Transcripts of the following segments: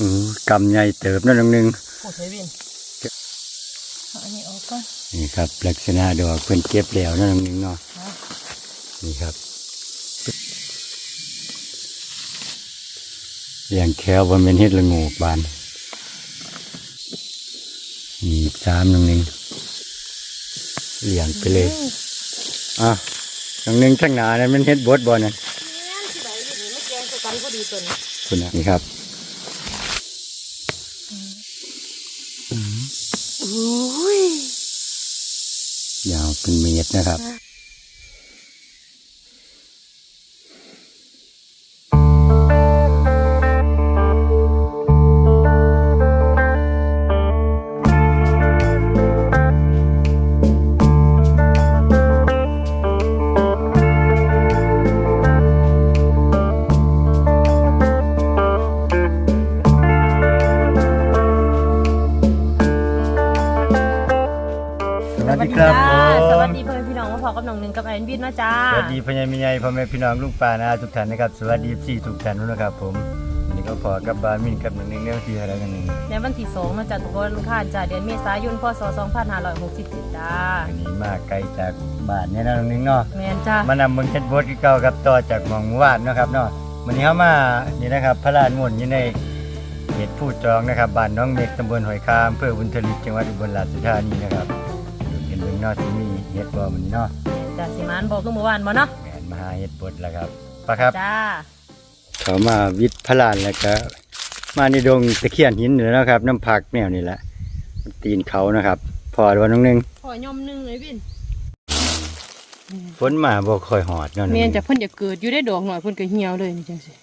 อือกำใหญ่เติบนั่นองหนึงโอ้ยวินเอาอันนี้ออกก่อนนี่ครับ ลักษณะดอกเพิ่นเก็บแล้วนั่นองหนึงเนาะนะนี่ครับเลี้ยงแควว่าเป็นเฮ็ดละโงูกบานนี่สามน้องหนึงเลี้ยงไปเลยอะน้องหนึงข้างหน้านั้นมันเฮ็ดบดบ่นั่นแม่นที่ไหนวินนี่ไม่แกงจะกันพอดีตัวนี้ คุณน่ะนี่ครับ อุ้ ยยาวเป็นเมตรนะครับ ดีพ่อใหญ่แม่ใหญ่พ่อแม่พี่น้องลุงป้านะทุกท่านนะครับสวัสดีพี่ทุกท่านนะครับ ผมวันนี้ก็พอกับบานมินกับหนึ่งหนึ่งเรื่องที่อะไรกันหนึ่งในวันที่สองนะจ๊ะทุกคนข้านจ้าเดือนเมษายนพศ2567จ้าอันนี้มาไกลจากบ้านเนี่ยนะหนึ่งหนึ่งเนาะแมนจ้ามานำเมืองเช็ดบดที่เก่าครับต่อจากหมองหมู่บ้านเนาะครับเนาะวันนี้เขามานี่นะครับพระลานม่วนอยู่ในเขตผู้จองนะครับบ้านน้องเมฆตำบลหอยคามอำเภอบุญทลิกจังหวัดอุบลราชธานีนะครับอยู่เป็นเมืองเนอกที่มีเฮ็ดบ่มันนี้เนาะ จ้าสิมานบอกคือเมื่อวานบ่เนาะแม่นมาหาเฮ็ดบดแล้วครับปะครับ จ้าเขามาวิทย์พระลานแล้วก็มาในดงตะเคียนหินนี่แหล้วนะครับ น้ำผักแนวนี่แหละตีนเขานะครับ พอวันนึงนึงขอยมหนึงเลยบินฝนมาบ่ค่อยหอดเนาะแมนจะเพิ่นจะเกิดอยู่ได้ดอกหน่อยเพิ่นก็เหี่ยวเลยนี่จังซี่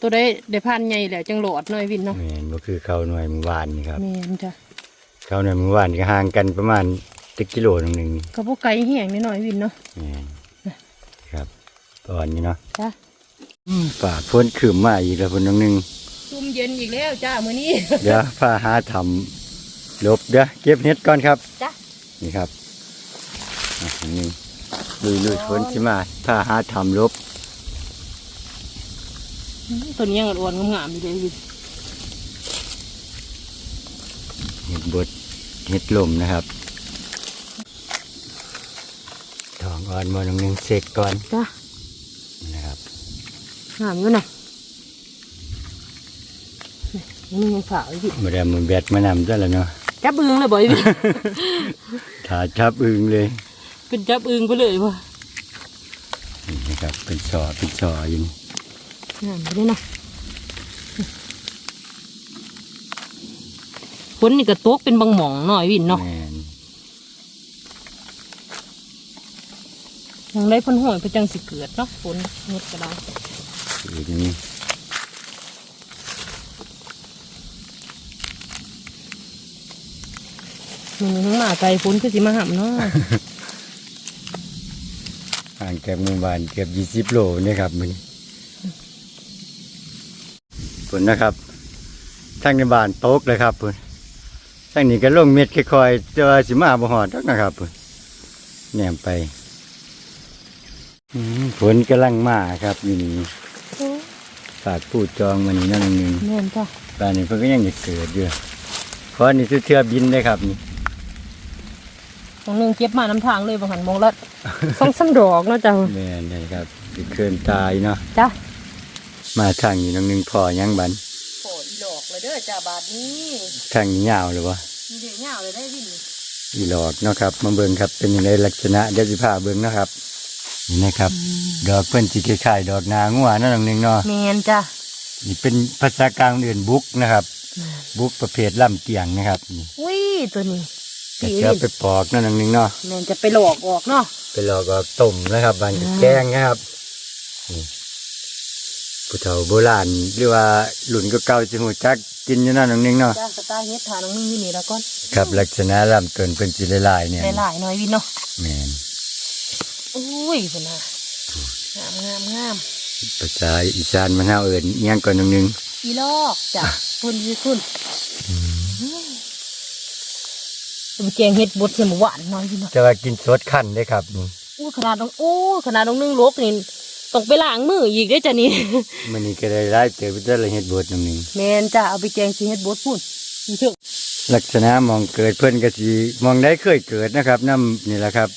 ตัวได้ได้พันใหญ่แล้วจังโหลดหน่อยวินเนาะแม่นบ่คือเขาหน่วยเมื่อวานนี่ครับแมนจ้ะเขาหน่วยเมื่อวานก็ห่างกันประมาณ ตึกกิโลนึงนึงนี่ก็บ่ไกลแห้งนิดหน่อยวินเนาะแม่นครับตอนนี้เนาะจ้าฝ่าฝนขึ้นมาอีกแล้วฝนนึงนึงซุ่มเย็นอีกแล้วจ้ามื้อนี้เดี๋ยวพาหาทำหลบเดี๋ยวเก็บเห็ดก่อนครับจ้ะนี่ครับอะนี่ลุยลุยฝนที่มาพาหาทำหลบต้นยังอ้วนๆงามๆอยู่เลยวินเห็ดบดเห็ดลมนะครับ ทองอ่อนมอนึงนึงเสกก่อนจ้านะครับงามอยู่นะนี่มันยังขาวอยู่ดิมาได้มือแบดมานำซะแล้วเนาะจับอึงเลยบ่อยพี่ถ้าจับอึงเลย เป็นจับอึงไปเลยว่ะนี่นะครับเป็นชอเป็นชออยู่นี่งามไปเลยนะฝนนี่ก็ตกเป็นบางหม่องหน่อยวินเนาะ แม่น ยังได้พ่นห่วยเพื่อจังสิเกิดเนาะฝนเม็ดก็ได้อีกนี่มันมีทั้งหมาไก่ฝนคือสิมาห่ำเนาะห่างจากหมู่บ้านเกือบยี่สิบโลนี่ครับมันฝนนะครับทางในบ้านตกเลยครับพุ่นทางนี้ก็ลงเม็ดค่อยๆจะว่าสิมาบ่หอดดอกนะครับพุ่นแหนมไป อืมฝนกำลังมาครับอยู่นี่ฝากผู้จองมันนี่นั่นนึงแม่นจ้ะบ้านนี้เพิ่นก็ยังจะเกิดอยู่เพราะนี่คือเทือบินได้ครับนี่ตรงนึงเก็บมาน้ำทางเลยบางหันมองละสองสามดอกเนาะจ้ะแม่นได้ครับสิเคินตายเนาะจ้ะมาทางนี้น้องหนึงพอยังบันโอ้อีหลอกเลยเด้อจ้าบาทนี้ทางนี้ยาวหรือวะมีเดียวเหงาเลยได้วินอีหลอดเนาะครับมาเบิ่งครับเป็นยังไงลักษณะเดี๋ยวสิพาเบิ่งเนาะครับ นี่นะครับ ดอกเพิ่นสิคล้ายๆดอกนางัวเนาะน้องหนึงเนาะแมนจ้ะนี่เป็นภาษากลางอื่นบุกนะครับ บุกประเภทล่ำเตียงนะครับนี่อุ้ยตัวนี้ก็ปีจะวินไปปอกเนาะน้องหนึงเนาะแมนจะไปหลอกออกเนาะไปหลอกก็ต้มนะครับบานกับอ่าแกงนะครับนี่ผู้เฒ่าโบราณหรือว่าหลุนก็เก่าๆสิหูจักกินอยู่เนั่นน้องหนึงเนาะจ้าสตาร์เฮ็ดฐานน้องนึงอยู่นี่แล้วก่อนครับลักษณะลำต้นเป็นสีลายๆเนี่ยหลายๆหน่อยวินเนาะแม่น อุ้ยคุณน่ะงามงามงามภาษาอีสานมันเฮาเอิ้นอิหยังก่อนน้องหนึงอีลอกจ้ะคุณยี่คุณเป็นแกงเฮ็ดบดเสียหมูหวานหน่อยวินเนาะจะว่ากินสดขั้นได้ครับนี่อู้ขนาดน้องอู้ขนาดน้องนึงลกนี่ต้องไปล้างมืออีกเด้อจ้ะนี่ มื้อนี้ก็ได้หลายเติบแต่ละเฮ็ดบดน้ำหนึงแมนจ้ะเอาไปแกงสิเฮ็ดบดพูนนี่เถอะลักษณะหมองเกิดเพิ่นก็สิมองได้เคยเกิดนะครับน้ำนี่แหละครับ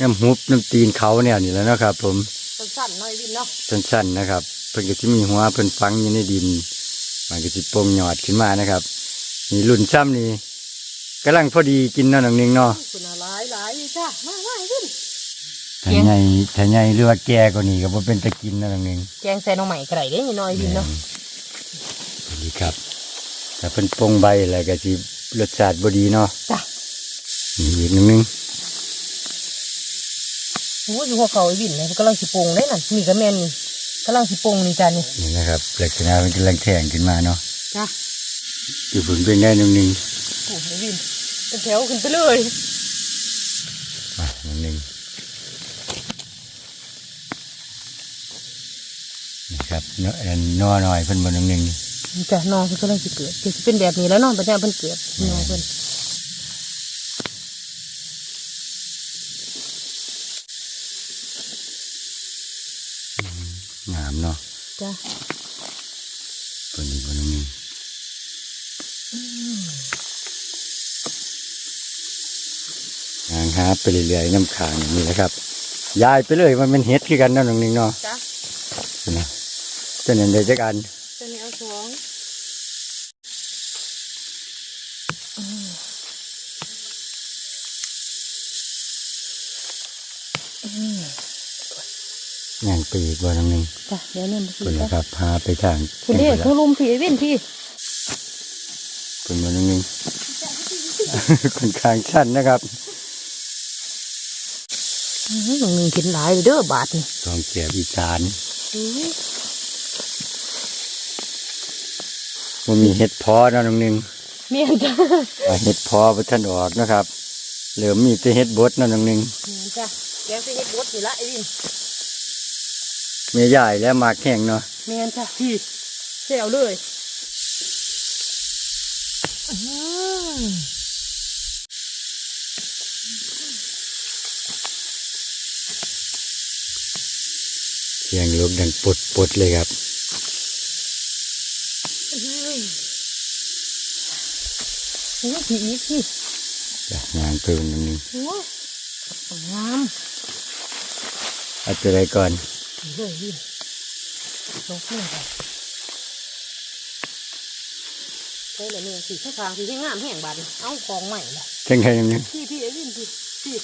น้ำหุบน้ำตีนเขาเนี่ยนี่แหล้วนาะครับ ผมสั้นๆหน่อยวินเนาะสั้นๆนะครับ เพิ่นก็สิมีหัวเพิ่นฝังอยู่ในดิน มันก็สิโป่งหยอดขึ้นมานะครับนี่รุ่นซ้ำนี่กำลังพอดีกินเนาะน้องหนึงเนาะคุณหลายหลายๆจ้ะมามาวินถ้าใหญ่ถ้าใหญ่หรือว่าแก่กว่านี้ก็บ่เป็นตะกินเนาะน้องหนึงแกงใส่หน่อใหม่ไก่ได้นี่หน่อยวินเนาะดีครับถ้าเพิ่นโป่งใบแล้วก็สิรสชาติบ่ดีเนาะจ้ะนี่อีกนิดนึง โอ้ยหัวเขาไอ้วินเลยกำลังสิปรุงเลยนั่นนี่ก็แม่นนี่กำลังสิปรุงนี่จ้ะนี่นี่นะครับลักษณะมันกำลังแทงขึ้นมาเนาะจ้ะอยู่ผลเป็นได้นิดนึงโอ้ยวินเป็นแถวขึ้นไปเลยมานิดนึงนี่ครับเนาะอันนอหน่อยเพิ่นบ่นิดนึงนี่จ้ะน้องเพิ่นกำลังสิเกิดเกิดสิเป็นแบบนี้แล้วเน้องปัญญาเพิ่นเกิดน้องเพิ่น งามเนาะจ้ะเพิ่นอีกบ่นิดนึงงางหาไปเรื่อยๆน้ำขางอย่างนี้แหละครับยายไปเลยมันเป็นเฮ็ดคือกันเนาะน้องนึงเนาะจ้ะนะเจะเห็นได้จักอันตัวนี้เอาสอง งาน ไปอีกบ่น้องนึงจ้ะเดี๋ยวนั่นคุณจ้ะนะครับพาไปทางคุณเด้เขาลุมผีเว้นพี่คุณบ่น้องนึงคนข้างชั้นนะครับอื้อหือหนึ่งกินหลายเลยเด้อบาทนี่ทองเสียบอีสานอื้อมันมีเห็ดพอเนาะน้องนึงเมียนจ้ะว่าเห็ดพอบ่ทันออกนะครับ เหลือมีแต่เห็ดบดเนาะน้องนึงเมียนจ้ะแกงสิเฮ็ดบดอยู่ละไอ้วิน แม่ยายและหมากแห้งเนาะเมียนจ้ะพี่เซลเลยอื้อหือเสียงลูกดังปดปดเลยครับอื้อหือโอ้ยผีอีกพี่จ้ะงานเพิ่มน้องนึงโอ้ยงามเอาตัวใดก่อนผี เลยวินลงขึ้นไปใช่เลยเนี่ยสีข้างทางสีที่งามแห่งบาดนี่เอาของใหม่ละจังไงน้องนึงพี่พี่ไอ้วินพี่พี่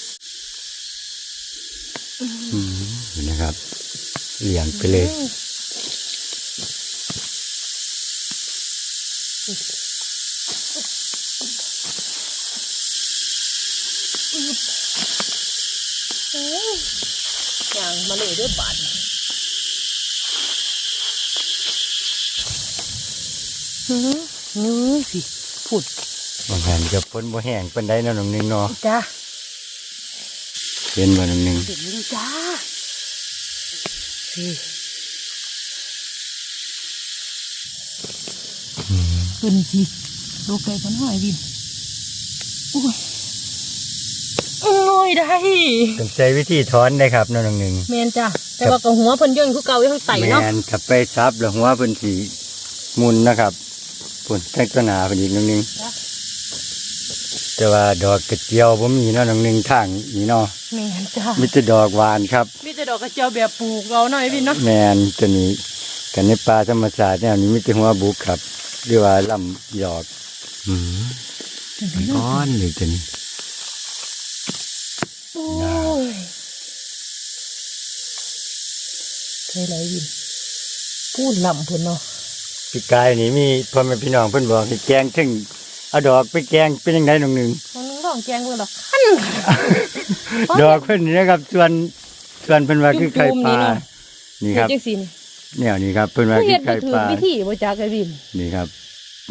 อืมเห็นนะครับเลี้ยงไปเลย อย่างมาเลยด้วยบาทหือนี่สิผุดบางแหันกับฝนบ่แห้งเปานใดเนาะน้องนึงเนาะจ้าเห็นบ่น้องนึงเห็นดีจ้าสิขึ้นสิดูไกลกันหน่อยวิโอ้ย โอ้ยได้ต้องใช้วิธีถอนได้ครับน้องนึงแมนจ้ะแต่ว่ากับหัวเพิ่นย่นคือเก่าอยู่ข้างใต้เนาะแม่นถ้าไปซับแล้วหัวเพิ่นสิมุนนะครับปุ่นแท่งต้นหนาเพิ่นอีกน้องนึงจ้ะแต่ว่าดอกกระเจียวบ่มีเนาะน้องนึงทางนี้เนาะแมนจ้ะมีแต่ดอกหวานครับมีแต่ดอกกระเจียวแบบปลูกเราหน่อยวินเนาะแม่นตัวนี้กันในป่าธรรมชาติแนวนี้มีแต่หัวบุกครับหรือว่าลำดอกอืมก้อนเลยตัวนี้ โอ้ยเคยไรวินพูดลำเพิ่นเนาะพี่กายนี่มีพ่อแม่พี่น้องเพิ่นบอกให้แกงถึงเอาดอกไปแกงเป็นยังไงน้องนึงมันร้องแกงเพิ่นหรอกขั้นดอกเพิ่นนี่นะครับส่วนส่วนเพิ่นว่าคือไข่ปลานี่ครับเฮ็ดจังซี่นี่แนวนี้ครับเพิ่นว่าผู้คืเฮ็อดบ่ไข่ถูปกลาวิธีบ่จักไอ้วินนี่ครับ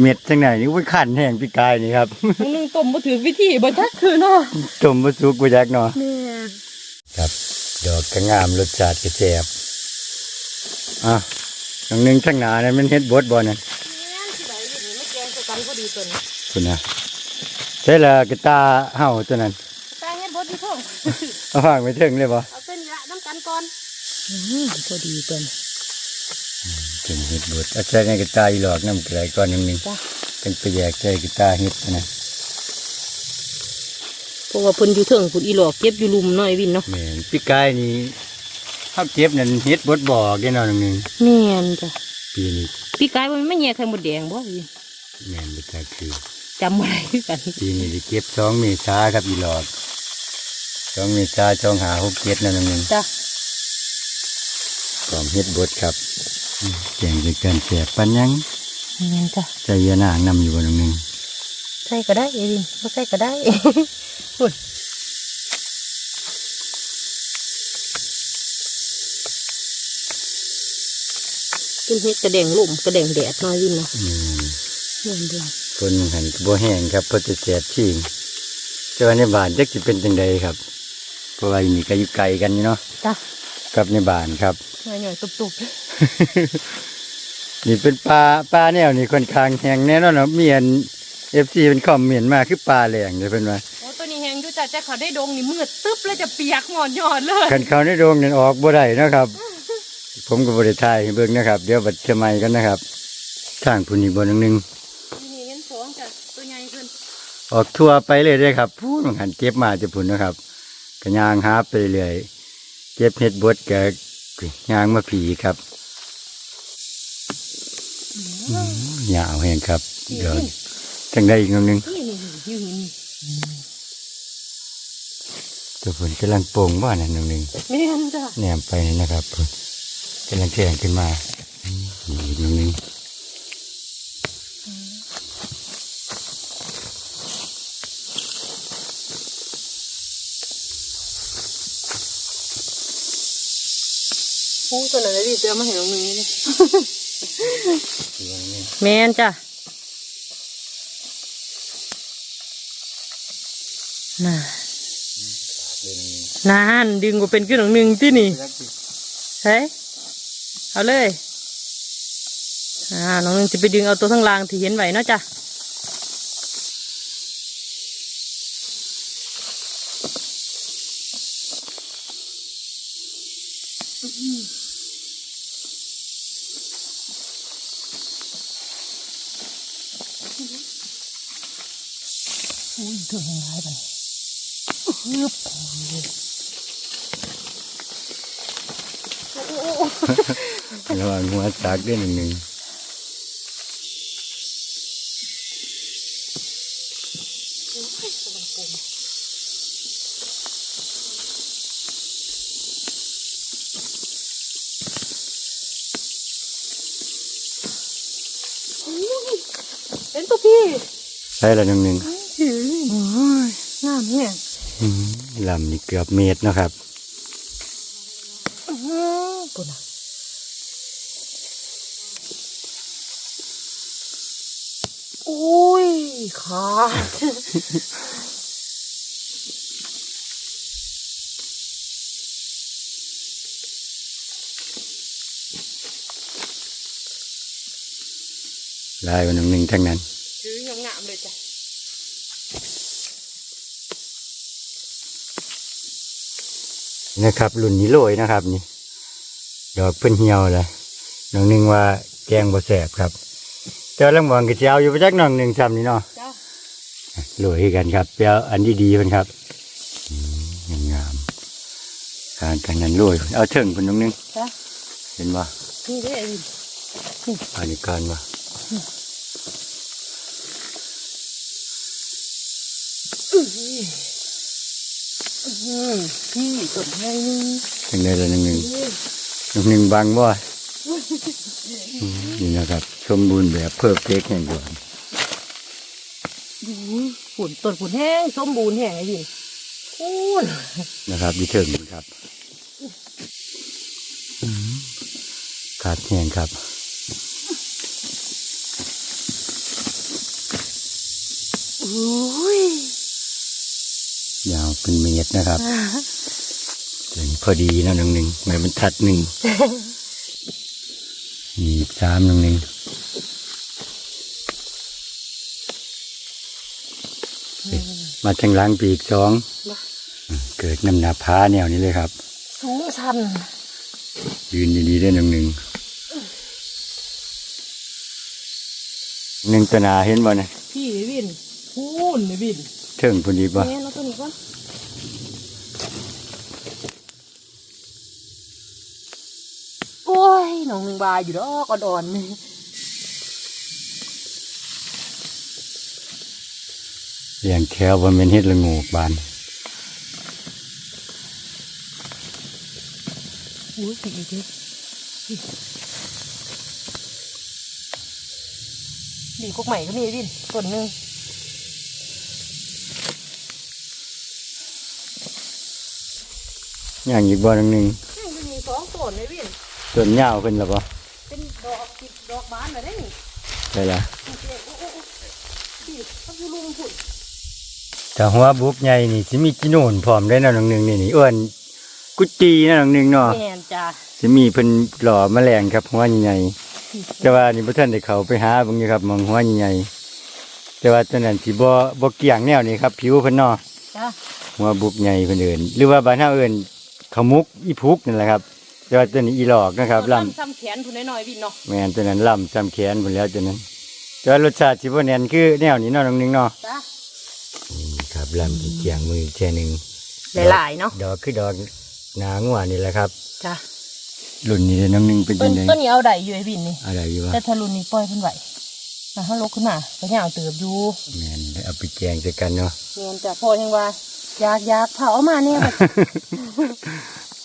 เม็ดจังไหนนี่ว่าขันแห้งพี่กายนี่ครับทั้งนึงต้มบ่ถูกวิธีบ่จักคือเนาะต้มบ่สุกบ่จักเนาะแม่ครับ ดอกก็งามรสชาติก็แซ่บอะน้องหนึงทั้งหน้านั่นมันเฮ็ดบดบ่นั่นนสิได้วินนี่มาแกงคือกันพอดีตัวนี้คุณนะใช่ละกระตาเห่าตัวนั้นตายเฮ็ดบ่ดีพ่องเอาวางไว้เทิงเลยบ่เอาเส้นละน้ำกันก่อนอืมพอดีตัวนี้ถึงเห็ดบดเอาใส่ในกระตายหลอกน้ำเกลือก่อนหนึงหนึงจ้ะเป็นไปแยกใส่กระตาเห็ดนะเพราะว่าเพิ่นอยู่เถิงพุ่นอีหลอกเก็บอยู่ลุมน้อยวินเนาะแม่นปีกายนี่ข้าวเก็บนั่นเห็ดบดบอกแน่นอนหนึงแม่นจ้ะปีนี้พี่กายว่ามันไม่แย่ไข่มดแดงบ่วินแม่นบ่ทักคือจำบ่ได้คือกันปีนี้ได้เก็บสองเมษาครับอีหลอกสองเมษาสองหาหกเจ็ดนั่นหนึงจ้ะพร้อมเฮ็ดบดครับอืม แกงด้วยกันแสบปันยังแม่นจ้ะใจเยานางนำอยู่บนหนึ่งใส่ก็ได้เอวินบ่ใส่ก็ได้พุ่นเป็นเฮ็ดกระแดงลมกระแดงแดดน้อยวินเนาะอืมแม่นเด้อคนหันบัวแห้งครับเพราะจะแสบที่เจ้าในบ้านจักสิเป็นจังใดครับเพราะว่าอยู่นี่ก็อยู่ไกลกันอยู่เนาะจ้ะกับในบ้านครับหน่อยๆตุบ นี่เป็นปลาปลาแนวนี่ค่อนข้างแห้งแน่นอนเนาะมีอันเอฟซีเป็นคอมเมนต์มาคือปลาแหลงเลยเพิ่นว่าๆโอ้ตัวนี้แหงอยู่จ้ะแต่เขาได้ดงนี่มืดตึ๊บแล้วจะเปียกงอนยอดเลยคันเขาในโรงนั่นออกบ่ได้เนาะครับ ผมก็บ่ได้ถ่ายให้เบิ่งนะครับ เดี๋ยวบัดจะใหม่กันนะครับทางผู้นี้บ่หนึงหนึงนี่เห็นสองจ้ะตัวใหญ่เพิ่นออกทัวร์ไปเลยเด้อครับพูดมันหันเก็บมาจะพุ่นนะครับก็ย่างหาไปเรื่อยเก็บเห็ดบดก็ย่างมาผีครับ ยาวแห้งครับ เดี๋ยวจังได้อีกนิดนึงนี่นี่นี่นี่นี่ตัวพุ่นกำลังโป่งว่านั่นนิดนึงแม่นจ้ะแนมไปนี่นะครับพุ่นกำลังแทงขึ้นมาอืมอีกนิดนึงโอ้ตัวไหนได้ดิเจอมาเห็นตรงนี้เลยอีกนิดนึง แมนจ้ะน่ะนานดึงก็เป็นขึ้นหนึ่งหนึ่งที่นี่เฮ้ยเอาเลยอ่าน้องหนึ่งจะไปดึงเอาตัวทั้างล่างที่เห็นไหวเนาะจ้ะอุ้ ยตัวแห้งร้ายไปฮึบระวังหัวสากด้วยนิดนึงเห็นตัวพี่ใช่ละนิดนึง งามเนี่ยอืมลำนี่เกือบเมตรเนาะครับปุ่นอะอุ้ยขาดลายวันหนึ่งหนึ่งทั้งนั้น ถืองามๆเลยจ้ะ นะครับรุ่นนี้โรยนะครับ นี่ ดอกเพิ่นเหี่ยวเลยน้องหนึ่งว่าแกงบ่แสบครับเจ้าลังมองกระเจียวอยู่ประจักน้องหนึ่งซ้ำนี่เนาะจ้าโรยให้กันครับเปียวอันดีๆเพิ่นครับอืมงามๆการทางนั้นโรยเอาเถิงเพิ่นน้องหนึ่งจ้าเห็นบ่นี่เด้ออันนี้การบ่อืม พี่ต้นไม้นี่จังไดละน้องหนึ่งน้องหนึ่งบางบ่อืมนี่นะครับ สมบูรณ์แบบเพิ่มเล็กแห่งดวนฝุ่นต้นฝุ่นแห้งสมบูรณ์แห้งไอ้พี่พูนนะครับดีเถิงครับอืมขาดแห้งครับอุ้ยยาว เป็นเมตรนะครับถึงพอดีนะหนึ่งหนึ่งไม่บรรทัดหนึ่งหนีบสามหนึ่งหนึ่งมาทางหล้างปีกสองมาเกิดน้ำหนาพ้าแนวนี้เลยครับ สูงชันยืนดีๆได้หนึ่งหนึ่งหนึ่งตัวหนาเห็นบ่นะพี่วินพูนนี่วินเทิงพอดีบ่ แม่เราตัวนี้ก่อนโอ้ยน้องหนึ่งบายอยู่ดอกอ่อนๆนี่เลี้ยงแถวบ่แม่นเฮ็ดละโงูบานอุ้ยอีกทีดีกกใหม่ก็มีวินต้นหนึ่งย่างอีกบ่หนึ่งหนึ่งนี่มันมีสองต้นเลยวิ นต้นยาวเพิ่นล่ะบ่เป็นดอกติดดอกบานมาได้นี่ได้ละนี่เจ๊โอ้โอ้โอ้ดีเขาอยู่ลุมพุ่นถ้าหัวบุกใหญ่นี่สิมีกิโนนพร้อมได้เนาะหนึ่งหนึ่งนี่นี่อ้วนกุจีนะหนึ่งหนึ่งเนาะแม่นจ้าสิมีเพิ่นหล่อแมลงครับหัวใหญ่ๆแต่ว่านี่บ่ทันได้เข้าไปหาเบิ่งอยู่ครับมองหัวใหญ่ๆแต่ว่าตัวนั้นสิบ่บ่เกี่ยงแนวนี้ครับ ผิวเพิ่นเนาะจ้าหัวบุกใหญ่เพิ่นเอิ้นหรือว่าบ้านเฮาเอิ้นขมุกอีพุกนั่นแหละครับ แต่ว่าตัวนี้อีหลอกนะครับลำซ้ำแขนพุ่นน้อยๆวินเนาะแม่นตัวนั้นลำจำแขนพุ่นแล้วตัวนั้นแต่ว่ารสชาติสิบ่แน่นคือแนวนี้เนาะน้องหนึงเนาะจ้านี่ครับลำเกียงมือแค่นึงหลายๆเนาะดอกคือดอกหนางัวนี่แหละครับจ้ารุ่นนี้เด้อน้องหนึงเป็นต้จันงได๋ต้นนี้เอาได้อยู่ไอ้วินนี่อะไรอยู่วะแต่ทารุนนี่ปล่อยเพิ่นไหวนะเขาลุกขึ้นมาก็ยาวเติบอยู่แม่นเอาไปแกงใส่กันเนาะเนียนจ้ะพ่อยังว่าอยากอยากเผาเอามาเนี่ยแบบ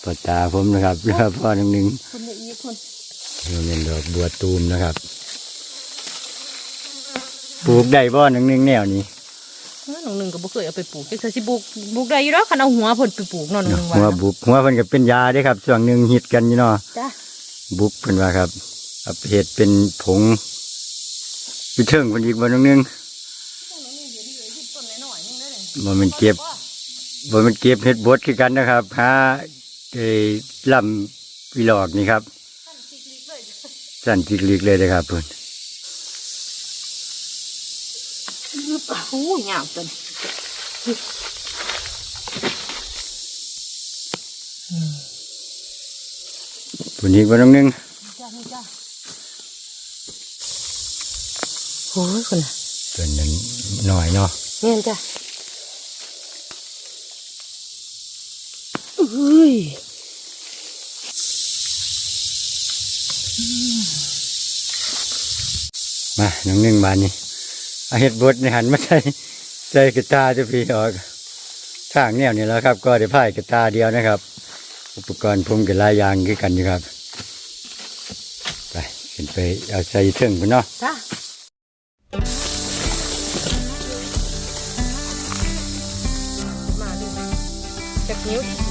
ปอตาผมนะครับเรือพ่อหนึ่งหนึ่งคนละอีกคนเราเป็นดอกบัวตูมนะครับ ปลูกได้บ่หนึ่งหนึ่งแนวนี้น้องหนึ่งก็บ่เคยเอาไปปลูกจักสิปลูกปลูกได้อยู่แล้วคันเอาหัวเพิ่นไปปลูกเนาะน้องหนึ่งหัวว่าบุกหัวเพิ่นก็เป็นยาเด้ครับช่วงหนึ่งฮิตกันอยู่เนาะจ้ะบุกเพิ่นว่าครับเอาไปเฮ็ดเป็นผงไปเทิงเพิ่นอีกบ่หนึ่งหนึ่งต้นน้อยๆนึงได้เลยบ่แมันเก็บบ่แมันเก็บเฮ็ดบดคือกันนะครับหา ไอ้ลำวิหลอกนี่ครับขั้นสิกลิกเลยสั่นจิกลิกเลยนะครับเพิ่นโอ้ยยาวจนเพิ่นอีกบ่หนึ่งหนึ่งจ้านี่จ้าโอ้ยคนน่ะส่วนนั้นหน่อยเนาะเนียนจ้ะ อุ้ยมาหนึ่งหนึ่งบานนี้เอาเห็ดบดในหันมาใส่ใส่กระตาจะพี่ออกทางแนวนี้แล้วครับ ก็ได้พ่ายกระตาเดียวนะครับ อุปกรณ์ผมกับลายอยางคือกันอยู่ครับ ไปขึ้นไปเอาใส่เทิงพุ่นเนาะจ้ามาดูจากนิ้ว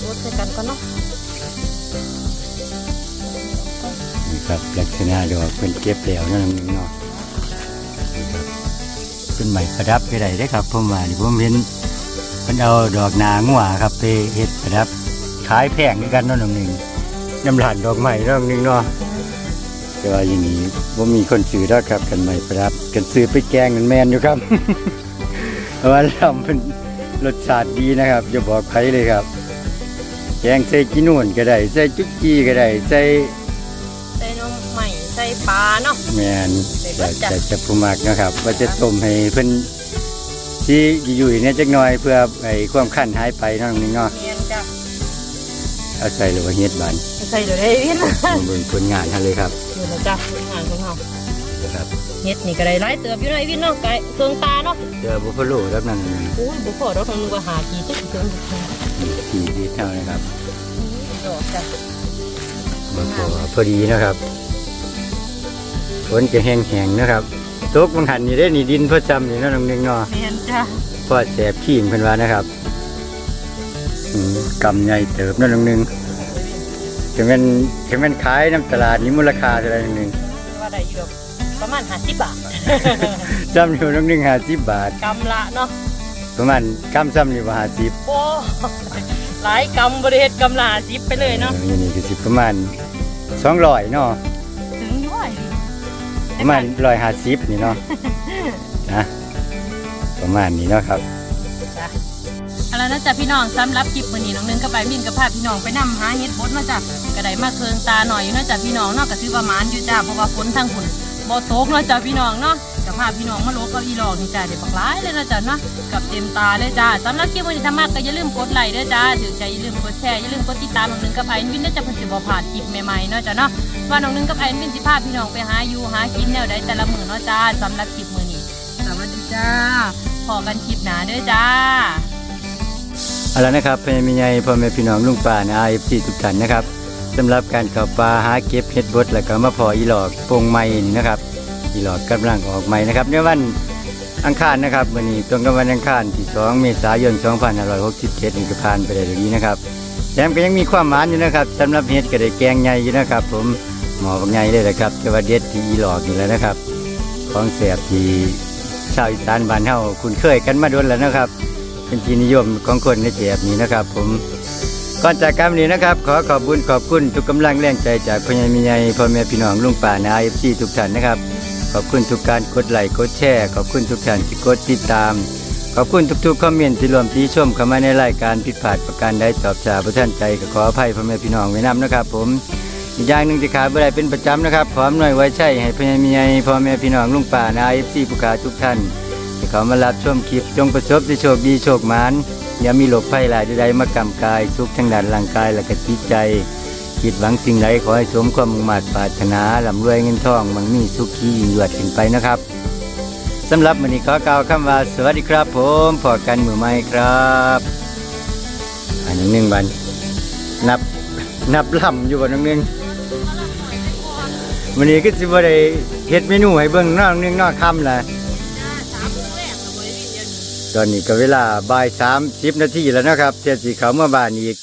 เอาเฮ็ดใส่กันก่อนเนาะนี่ครับลักษณะดอกเพิ่นเก็บแล้วนั่นนึงเนาะเป็นใหม่ประดับไปได้ได้ครับผมว่านี่ผมเห็นเพิ่นเอาดอกนางัวครับไปเฮ็ดประดับขายแพงคือกันนาะน้องหนึ่งน้ำหลานดอกใหม่นาะน้องหนึ่งเนาะแต่ว่าอย่างนี้ว่ามีคนซื้อแล้วครับกันไม่ครับ กันซื้อไปแกงกันแมนอยู่ครับเพราะว่าทำเป็นรสชาติดีนะครับจะบอกใครเลยครับ แกงใส่กินนู่นก็ได้ใส่จุกจี้ก็ได้ใส่ใส่นมใหม่ใส่ปลาเนาะแมนใส่เบิจะดจ้ะจะจะผู้มักนะครับ ว่าจะต้มให้เพิ่นที่อยู่ๆเนี่ยจักหน่อยเพื่อไอ้ความขั้นหายไปเนาะน้องนี่เนาะเนียนจ้ะเอาใส่หรือว่าเฮ็ดบานใส่เดี๋ยวได้วินมาเบิ่งผลงานท่านเลยครับเดี๋ยวนะจ้ะผลงานของเรานะครับเฮ็ดนี่ก็ได้หลายเติบอยู่หน่อยวินเนาะไก่เครื่องตาเนาะเจอบุฟเฟโลแล้วนั่นโอ้ยบุพอเราคงนึกว่าหากี่ตึกเครื่อง เครื่องขี่ดีเท่านะครับดอกจ้ะมาพอพอดีนะครับฝนจะแห้งๆนะครับตกมันหันนี่ได้นี่ดินเพื่อจำนี่เนาะน้องหนึงเนาะเนียนจ้ะเพราะแสบขี้นเพิ่นว่านะครับอืมกำใหญ่เติบเนาะน้องหนึงถึงแมันถึงแมันขายน้ำตลาดนี่มูลค่าเท่าไหร่น้องหนึงว่าได้อยู่ดอกประมาณห้าสิบบาทจำอยู่น้องหนึงห้าสิบบาทกำละเนาะ ประมาณกำซ้ำนี่ว่าห้าสิบโอ้หลายกำบริเฮ็ดกำละห้าสิบไปเลยเนาะนี่นี่คือสิประมาณสองร้อยเนาะถึงด้วยประมาณร้อยห้าสิบนี่เนาะนะประมาณนี้เนาะครับจ้ะแล้วนะจ๊ะพี่น้องสำหรับคลิปมื้อนี้น้องนึงก็ไปมินกับพาพี่น้องไปนำหาเฮ็ดบดมาจ้ะก็ได้มาเคืองตาหน่อยอยู่นะจ๊ะพี่น้องเนาะก็ถือประมาณอยู่จ้ะเพราะว่าฝนทางฝุ่นบ่ตกเนาะจ้ะพี่น้องเนาะ ก็พาพี่น้องมาโลกเก็อีหลอกนี่จ้ะเดี๋ยวบักหลายเลยนะจ๊ะเนาะกับเต็มตาเลยจ้ะสำหรับคลิปมื้อนี้ถ้ามากก็อย่าลืมกดไลค์ด้วยจ้าถือใจอย่าลืมกดแชร์อย่าลืมกดติดตามน้องนึงกับไอ้วินได้จะเพิ่นสิบ่าดคลิปใหม่ๆเนาะจ้ะเนาะว่าน้องนึงกับไอ้วินสิพาพี่น้องไปหาอยู่หากินแนวใดแต่ละมือเนาะจ้าสำหรับคลิปมือนี้สวัสดีจ้าพอกันคลิปหนาเด้อจ้าเอาละนะครับพ่อแม่พี่ใหญ่พ่อแม่พี่น้องลุงป่าใน IFC ทุกท่านนะครับสำหรับการข้าป่าหาเก็บเห็ดบดแล้วก็มาพออีหลอกปงไม้นะครับ อีหลอกกำลังออกใหม่นะครับในวันอังคารนะครับวันนี้ตรงกับวันอังคารที่ 2 เมษายน 2567นี่ก็ผ่านไปได้ด้วยดีนะครับแถมก็ยังมีความหมานอยู่นะครับสำหรับเห็ดก็ได้แกงใหญ่อยู่นะครับ ผมหมอบางใหญ่เลยนะครับแต่ว่าเด็ดที่อีหลอกนี่แหละนะครับ ของแสบที่ชาวอีสานบ้านเฮาคุ้นเคยกันมาโดนแล้วนะครับ เป็นที่นิยมของคนในแถบนี้นะครับ ผมก่อนจากการนี้นะครับ ขอขอบคุณขอบคุณทุกกำลังแรงใจจากพ่อใหญ่มีใหญ่พ่อแม่พี่น้องลุงป่านไอเอฟซีทุกท่านนะครับ ขอบคุณทุกการกดไลค์กดแชร์ขอบคุณทุกท่านที่กดติดตาม ขอบคุณทุกๆคอมเมนต์ที่รวมที่ชมเข้ามาในรายการผิดพลาดประการใดตอบชาประท่านใจก็ขออภัยพ่อแม่พี่น้องไว้นำนะครับ ผมอีกอย่างหนึ่งที่ขาดบ่ได้เป็นประจำนะครับพร้อมหน่วยไว้ใช่ให้พ่อใหญ่มีใหญ่พ่อแม่พี่น้องลุงป่านไอเอฟซีผู้ขาทุกท่านที่เขามารับชมคลิปจงประสบที่โชคดีโชคหมานอย่ามีโรคภัยหลายใดๆมากำกายสุขทางด้านร่างกายและก็จิตใจ คิดหวังสิ่งใดขอให้สมความมุ่งมั่นปรารถนาลำรวยเงินทองมันมีสุขียิ่งยวดขึ้นไปนะครับสำหรับวันนี้ขอกล่าวคำว่าสวัสดีครับ ผมพอกันมือใหม่ครับอันนี้หนึ่งวันนับนับลำอยู่บนนึงวันนี้ก็สิบ่ได้เฮ็ดเมนูให้เบิ่งนอกนึงนอกคำล่ะตอนนี้ก็เวลาบ่ายสามสิบนาทีแล้วนะครับเทียบสีเขาเมื่อบ้านอีก